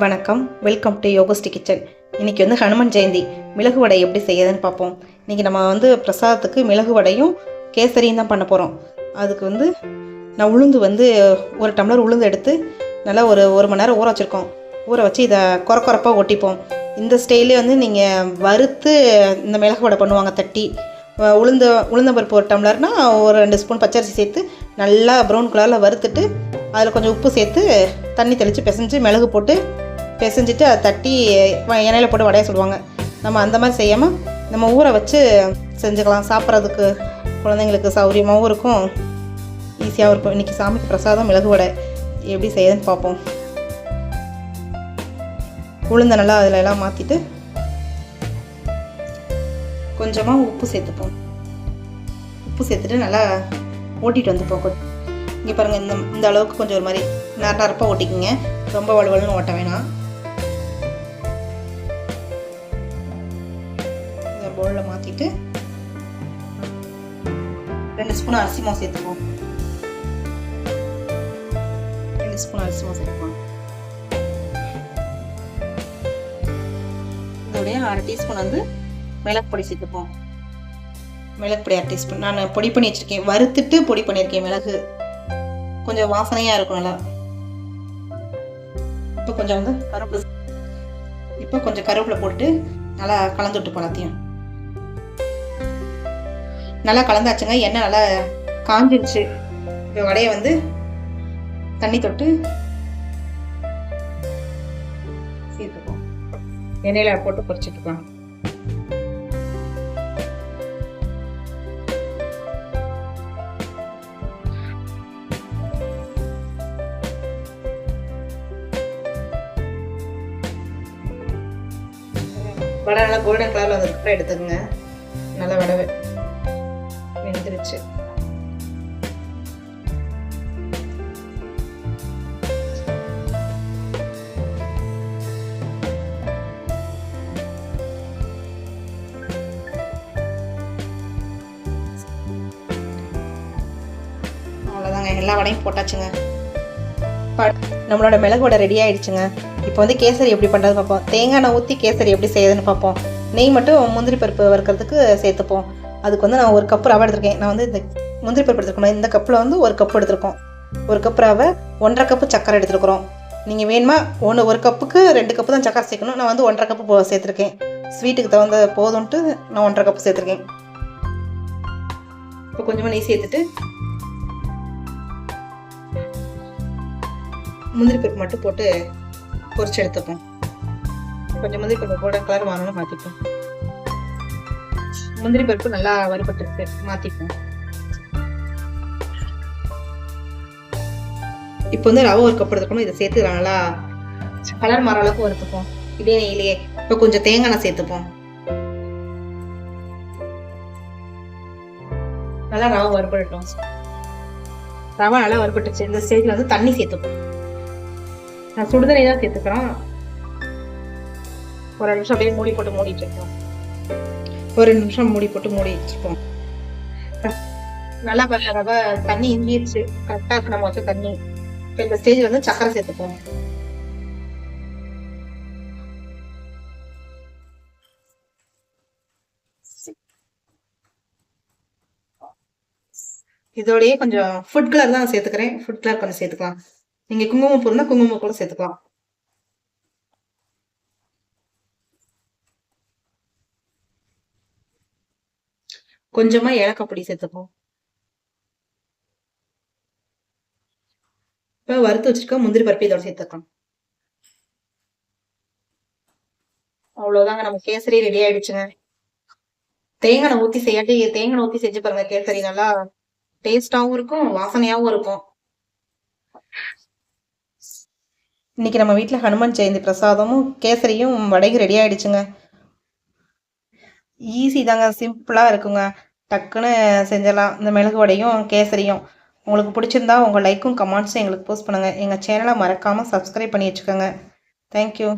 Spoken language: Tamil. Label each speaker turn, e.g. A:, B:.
A: வணக்கம். வெல்கம் டு யோகஸ்டி கிச்சன் இன்னைக்கு வந்து ஹனுமன் ஜெயந்தி. மிளகு வடை எப்படி செய்யறதுன்னு பார்ப்போம். இன்னைக்கு நம்ம வந்து பிரசாதத்துக்கு மிளகு வடையும் கேசரியும் தான் பண்ண போகிறோம் அதுக்கு வந்து நான் உளுந்து வந்து ஒரு டம்ளர் உளுந்து எடுத்து நல்லா ஒரு ஒரு மணி நேரம் ஊற வச்சுருக்கோம். ஊற வச்சு இதை குறக்குறப்பாக ஒட்டிப்போம் இந்த ஸ்டைலே வந்து நீங்கள் வறுத்து இந்த மிளகு வடை பண்ணுவாங்க தட்டி. உளுந்த உளுந்த உளுந்தம்பருப்பு ஒரு டம்ளர்னால் ஒரு ரெண்டு ஸ்பூன் பச்சரிசி சேர்த்து நல்லா ப்ரௌன் கலரில் வறுத்துட்டு அதில் கொஞ்சம் உப்பு சேர்த்து தண்ணி தெளித்து பிசைஞ்சு மிளகு போட்டு பிசைஞ்சிட்டு அதை தட்டி வ- எண்ணெயில் போட்டு வடையை சுடுவாங்க. நம்ம அந்த மாதிரி செய்யாமல் நம்ம ஊற வச்சு செஞ்சுக்கலாம். சாப்பிட்றதுக்கு குழந்தைங்களுக்கு சௌரியமாகவும் இருக்கும். ஈஸியாகவும் இருக்கும். இன்றைக்கி சாமிக்கு பிரசாதம் மிளகு வடை. எப்படி செய்யுதுன்னு பார்ப்போம். உளுந்த நல்லா அதில் எல்லாம் மாற்றிட்டு கொஞ்சமாக உப்பு சேர்த்துப்போம். உப்பு சேர்த்துட்டு நல்லா ஓட்டிகிட்டு வந்துப்போம். இங்கே பாருங்கள் இந்த இந்த அளவுக்கு கொஞ்சம் ஒரு மாதிரி நர நரப்பாக ஓட்டிக்கிங்க. ரொம்ப வலுவலுன்னு ஓட்ட வேணாம். பவுலில் மாற்றிட்டு ரெண்டு ஸ்பூன் அரிசி மாவு சேர்த்துப்போம் ரெண்டு ஸ்பூன் அரிசி மாவு சேர்த்துப்போம் இதோடைய அரை டீஸ்பூன் வந்து மிளகு பொடி சேர்த்துப்போம் மிளகு பொடி அரை டீஸ்பூன். நான் பொடி பண்ணி வச்சுருக்கேன். வறுத்துட்டு பொடி பண்ணியிருக்கேன் மிளகு. கொஞ்சம் வாசனையாக இருக்கும் நல்லா. இப்போ கொஞ்சம் வந்து கருவேப்பிலை இப்போ கொஞ்சம் கருவேப்பிலை போட்டு நல்லா கலந்து விட்டு எல்லாத்தையும். நல்லா கலந்தாச்சுங்க. எண்ணெய் நல்லா காஞ்சிருச்சு. இப்போ வடையை வந்து தண்ணி தொட்டு சேர்த்துப்போம் எண்ணெயில் போட்டு பொறிச்சிட்டுக்கலாம் வடை நல்லா கோல்டன் கலரில் வந்ததுக்கப்புறம் எடுத்துக்கோங்க. நல்லா வடவை வெ- அவ்வளோதாங்க எல்லா வடையும் போட்டாச்சுங்க. ப- நம்மளோட மிளகு வடை ரெடி ஆயிடுச்சுங்க. இப்போ வந்து கேசரி எப்படி பண்ணுறது பார்ப்போம். தேங்காய் எண்ணெய் ஊற்றி கேசரி எப்படி செய்யுதுன்னு பார்ப்போம். நெய் மட்டும் முந்திரி பருப்பு வறுக்கிறதுக்கு சேர்த்துப்போம். அதுக்கு வந்து நான் ஒரு கப் ரவை எடுத்திருக்கேன். நான் வந்து இந்த முந்திரி பருப்பு எடுத்துருக்கோம் இந்த கப்பில் வந்து ஒரு கப் எடுத்திருக்கோம். ஒரு கப் ரவை ஒன்றரை கப்பு சக்கரை எடுத்துருக்குறோம். நீங்கள் வேணுமா ஒன்று ஒரு கப்புக்கு ரெண்டு கப்பு தான் சக்கரை சேர்க்கணும். நான் வந்து ஒன்றரை கப்பு போ சேர்த்துருக்கேன். ஸ்வீட்டுக்கு தகுந்த போதும்ன்ட்டு நான் ஒன்றரை கப்பு சேர்த்துருக்கேன். இப்போ கொஞ்சமாக நெய் சேர்த்துட்டு முந்திரி பருப்பு மட்டும் போட்டு பொரிச்சு எடுத்துப்போம். கொஞ்சம் முந்திரி பருப்பு போட கலர் வாங்கணும் மாற்றிப்போம் முந்திரி பருப்பு நல்லா வறுபட்டு மாத்திப்போம். இப்போ வந்து ரவை ஒரு கப் எடுத்துக்கணும். இதை சேர்த்து நல்லா கலர் மாற அளவுக்கு வறுத்துப்போம். இதே நெய்யிலேயே இப்போ கொஞ்சம் தேங்காய் நான் சேர்த்துப்போம். நல்லா ரவை வறுபடட்டும். ரவை நல்லா வறுபட்டுச்சு. இந்த ஸ்டேஜில் வந்து தண்ணி சேர்த்துப்போம். நான் சுடுதண்ணி தான் சேர்த்துக்கிறோம் ஒரு நிமிஷம் அப்படியே மூடி போட்டு மூடிட்டு இருக்கோம் ஒரு ரெண்டு நிமிஷம் மூடி போட்டு மூடி வச்சுப்போம் நல்லா பார்த்தா தண்ணி இஞ்சிருச்சு. கரெக்டா இருக்கு நம்ம வச்ச தண்ணி. இப்போ இந்த ஸ்டேஜ் வந்து சக்கரை சேர்த்துப்போம். இதோடயே கொஞ்சம் ஃபுட் கலர் தான் சேர்த்துக்கிறேன். ஃபுட் கலர் கொஞ்சம் சேர்த்துக்கலாம். நீங்க குங்குமம் பூர்னா குங்குமம் கூட சேர்த்துக்கலாம். கொஞ்சமா ஏலக்காய் பொடி சேர்த்துப்போம் இப்போ வறுத்து வச்சிருக்க முந்திரி பருப்பு இதோட சேர்த்துக்கலாம். அவ்வளவுதாங்க நம்ம கேசரி ரெடி ஆயிடுச்சுங்க. தேங்காய் ஊத்தி செய்யாட்டி தேங்காய் ஊத்தி செஞ்சு பாருங்க கேசரி நல்லா டேஸ்டாவும் இருக்கும் வாசனையாவும் இருக்கும். இன்னைக்கு நம்ம வீட்டில் ஹனுமான் ஜெயந்தி பிரசாதமும் கேசரியும் வடைக்கு ரெடி ஆயிடுச்சுங்க. ஈஸி தாங்க சிம்பிளாக இருக்குங்க. டக்குன்னு செஞ்சிடலாம். இந்த மிளகு வடையும் கேசரியும். உங்களுக்கு பிடிச்சிருந்தா உங்கள் லைக்கும் கமெண்ட்ஸும் எங்களுக்கு போஸ்ட் பண்ணுங்கள் எங்கள் சேனலை மறக்காமல் சப்ஸ்கிரைப் பண்ணி வச்சுக்கோங்க. தேங்க்யூ